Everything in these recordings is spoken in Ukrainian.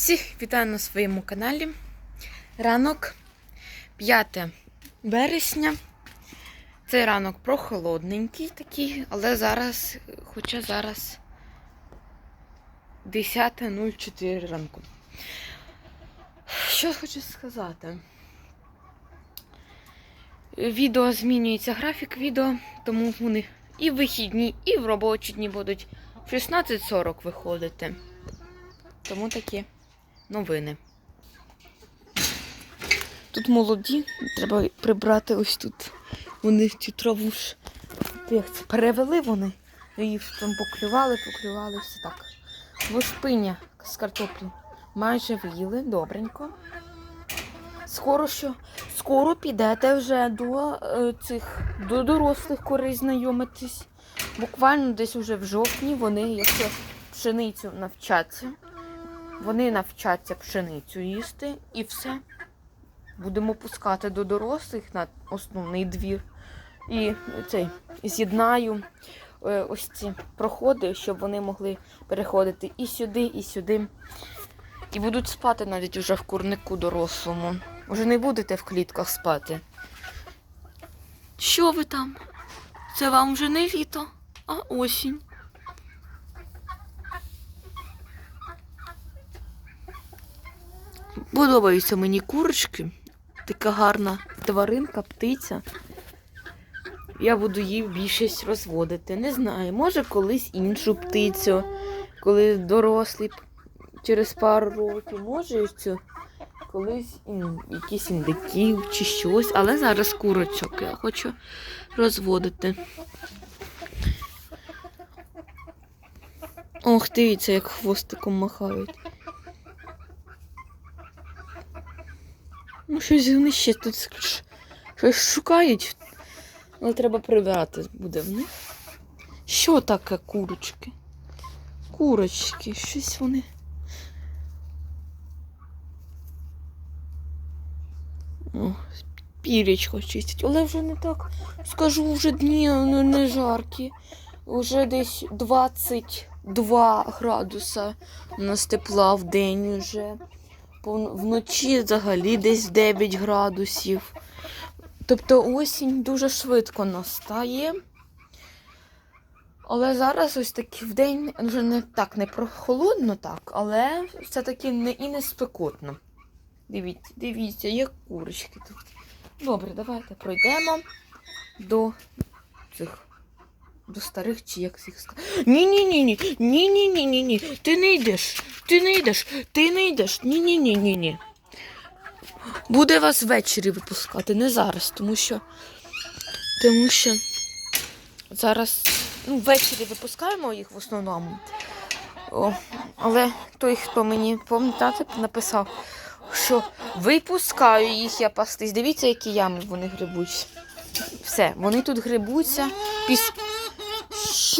Всіх вітаю на своєму каналі. Ранок 5 вересня. Цей ранок прохолодненький такий, але зараз, хоча зараз 10.04 ранку. Що хочу сказати? Відео змінюється графік відео, тому вони і в вихідні, і в робочі дні будуть в 16.40 виходити. Тому такі новини. Тут молоді, треба прибрати ось тут. Вони цю траву ж як це, перевели вони. Її там поклювали, поклювали, все так. Лушпиня з картоплі майже в'їли, добренько. Скоро що? Скоро підете вже до е, цих до дорослих курей знайомитись. Буквально десь уже в жовтні вони, якщо пшеницю навчаться, вони навчаться пшеницю їсти і все. Будемо пускати до дорослих на основний двір. І цей з'єднаю е, ось ці проходи, щоб вони могли переходити і сюди, і сюди. І будуть спати навіть уже в курнику дорослому. Уже не будете в клітках спати. Що ви там? Це вам вже не літо, а осінь. Подобаються мені курочки. Така гарна тваринка, птиця. Я буду її більшість розводити. Не знаю, може колись іншу птицю, коли дорослі через пару років, може цю колись якісь індиків чи щось, але зараз курочок я хочу розводити. Ох, дивіться, як хвостиком махають. Ну, щось вони ще тут щось шукають. Але треба прибирати буде в. Що таке курочки? Курочки, щось вони. О, пірячко чистять. Але вже не так. Скажу, вже дні ну, не жаркі. Уже десь 22 градуса у нас тепла в день вже. Вночі взагалі десь 9 градусів. Тобто осінь дуже швидко настає. Але зараз ось таки в день вже не так не прохолодно, так, але все-таки не і не спекотно. Дивіться, дивіться, як курочки тут. Добре, давайте пройдемо до цих. До старих чи як їх сказати. Ні-ні-ні-ні. Ні-ні-ні-ні-ні. Ти не йдеш. Ти не йдеш. Ти не йдеш. Ні-ні-ні-ні-ні. Буде вас ввечері випускати, не зараз, тому що. Тому що зараз ну, ввечері випускаємо їх в основному. О, але той, хто мені пам'ятати, написав, що випускаю їх я пастись. Дивіться, які ями вони грибуть. Все, вони тут грибуться. Піс...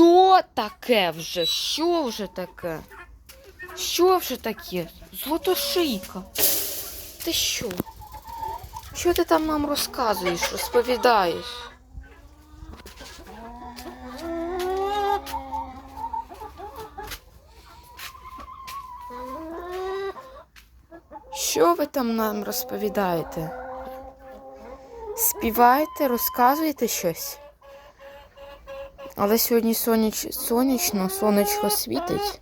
Що таке вже? Що вже таке? Що вже таке? Злотошийка. Ти що? Що ти там нам розказуєш, розповідаєш? Що ви там нам розповідаєте? Співаєте, розказуєте щось? Але сьогодні соняч... сонячно, сонечко світить.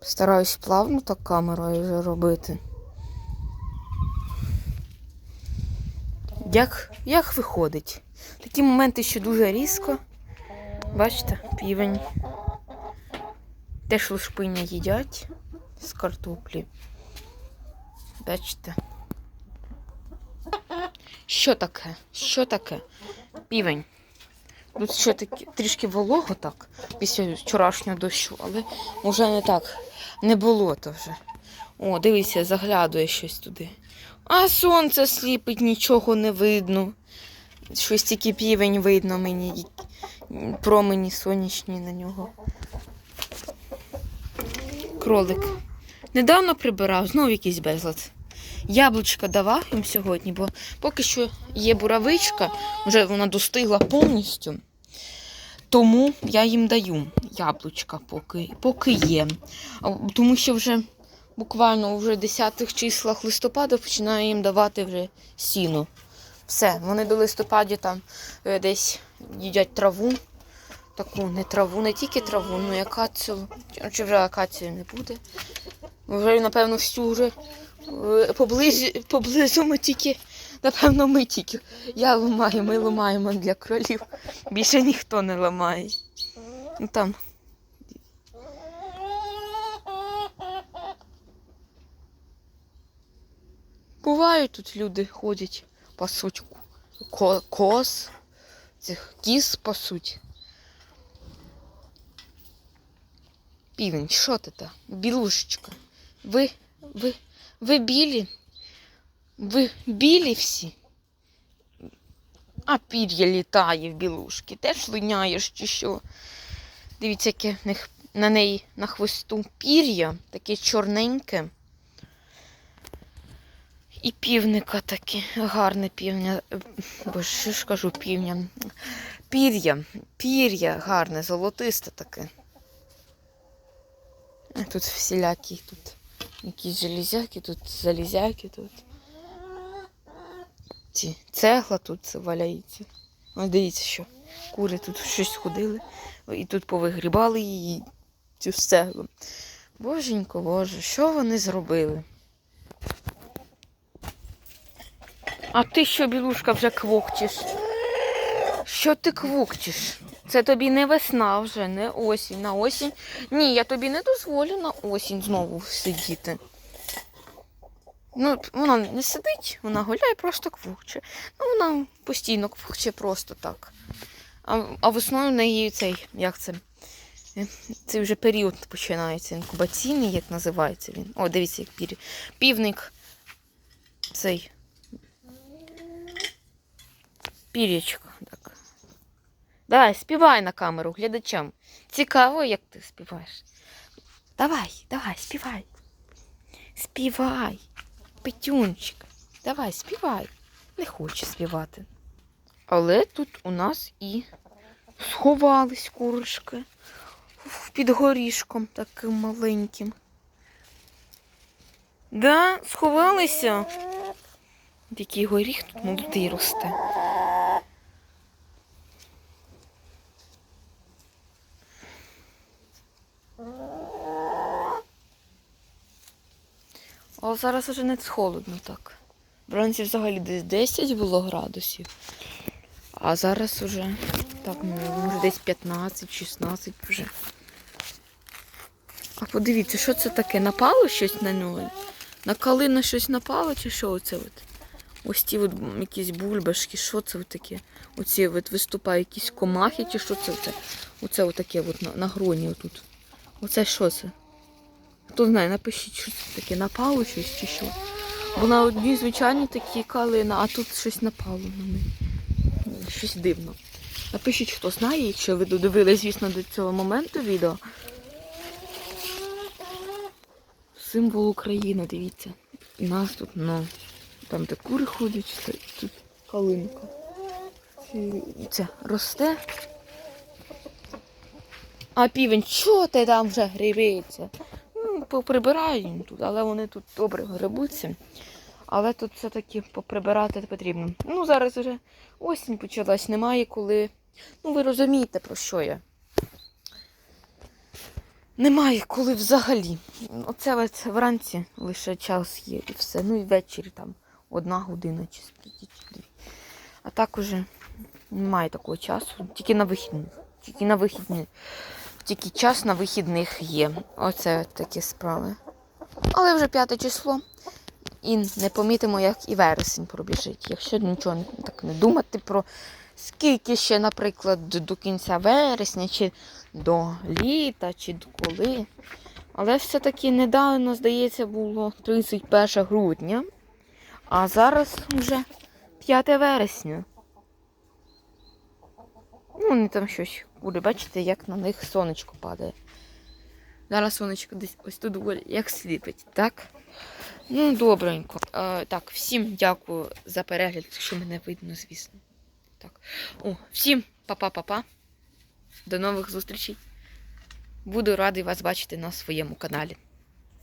Стараюсь плавно так камерою вже робити. Як, як виходить? Такі моменти, що дуже різко. Бачите, півень. Теж лушпиня їдять з картоплі. Бачите? Що таке? Що таке? Півень. Тут ще таки трішки волого так, після вчорашнього дощу, але вже не так. Не болото вже. О, дивися, заглядує щось туди. А сонце сліпить, нічого не видно. Щось тільки півень видно мені. Промені сонячні на нього. Кролик. Недавно прибирав, знов якийсь безлад. Яблучка давав їм сьогодні, бо поки що є буравичка, вже вона достигла повністю. Тому я їм даю яблучка, поки, поки є. Тому що вже буквально в 10 числах листопада починаю їм давати вже сіно. Все, вони до листопаді там е, десь їдять траву. Таку не траву, не тільки траву, ну і акацію. Чи вже акації не буде. Вже, напевно, всю вже поблизу, поблизу ми тільки, напевно, ми тільки. Я ламаю, ми ламаємо для кролів. Більше ніхто не ламає. Ну там. Бувають тут люди ходять, пасуть ко- коз, цих кіз пасуть. Півень, що ти та? Білушечка. Ви, ви, ви білі? Ви білі всі? А пір'я літає в білушки. Теж линяєш чи що? Дивіться, яке на неї на хвосту пір'я, таке чорненьке. І півника таке, гарне півня. Боже, що ж кажу півня? Пір'я, пір'я гарне, золотисте таке. Тут всілякі, тут якісь железяки, тут залізяки, тут. Ці цегла тут валяється. Ось дивіться, що кури тут щось ходили. І тут повигрібали її цю стеглу. Боженько, боже, що вони зробили? А ти що, білушка, вже квокчеш? Що ти квокчеш? Це тобі не весна вже, не осінь. На осінь. Ні, я тобі не дозволю на осінь знову сидіти. Ну, вона не сидить, вона гуляє, просто квокче. Ну, вона постійно квокче просто так. А, а весною в неї цей, як це? Е, Цей вже період починається. Інкубаційний, як називається він. О, дивіться, як пір... півник. Цей. Пір'ячко. Так. Давай, співай на камеру глядачам. Цікаво, як ти співаєш. Давай, давай, співай. Співай. Петюнчик. Давай, співай. Не хоче співати. Але тут у нас і сховались курочки під горішком таким маленьким. Да, сховалися. Який горіх тут молодий росте. А зараз вже не холодно так. Вранці взагалі десь 10 було градусів. А зараз уже так, ну, може десь 15-16 вже. А подивіться, що це таке? Напало щось на нього? На калину щось напало, чи що оце от? Ось ті от якісь бульбашки, що це таке? Оці от виступають якісь комахи, чи що це? Оце, оце от от на, на гроні отут. Оце що це? Хто знає, напишіть, що це таке, напало щось чи що. Бо на одній звичайній такі калина, а тут щось напало на них. Щось дивно. Напишіть, хто знає, якщо ви додивились, звісно, до цього моменту відео. Символ України, дивіться. У нас тут, ну, там де кури ходять, тут калинка. Це росте. А півень, що ти там вже грибиться? Ну, поприбираю їм тут, але вони тут добре грибуться. Але тут все-таки поприбирати потрібно. Ну, зараз вже осінь почалась, немає коли. Ну, ви розумієте, про що я. Немає коли взагалі. Оце от вранці лише час є і все. Ну і ввечері там одна година чи скільки, чи дві. А так уже немає такого часу. Тільки на вихідних. Тільки на вихідних. Тільки час на вихідних є. Оце такі справи. Але вже п'яте число. І не помітимо, як і вересень пробіжить. Якщо нічого не- так не думати про скільки ще, наприклад, до кінця вересня, чи до літа, чи до коли. Але все-таки недавно, здається, було 31 грудня, а зараз вже 5 вересня. Ну, вони там щось буде, бачите, як на них сонечко падає. Зараз сонечко десь ось тут буде, як сліпить, так? Ну, добренько. А, так, всім дякую за перегляд, якщо мене видно, звісно. Так. О, всім па-па-па-па. До нових зустрічей. Буду радий вас бачити на своєму каналі.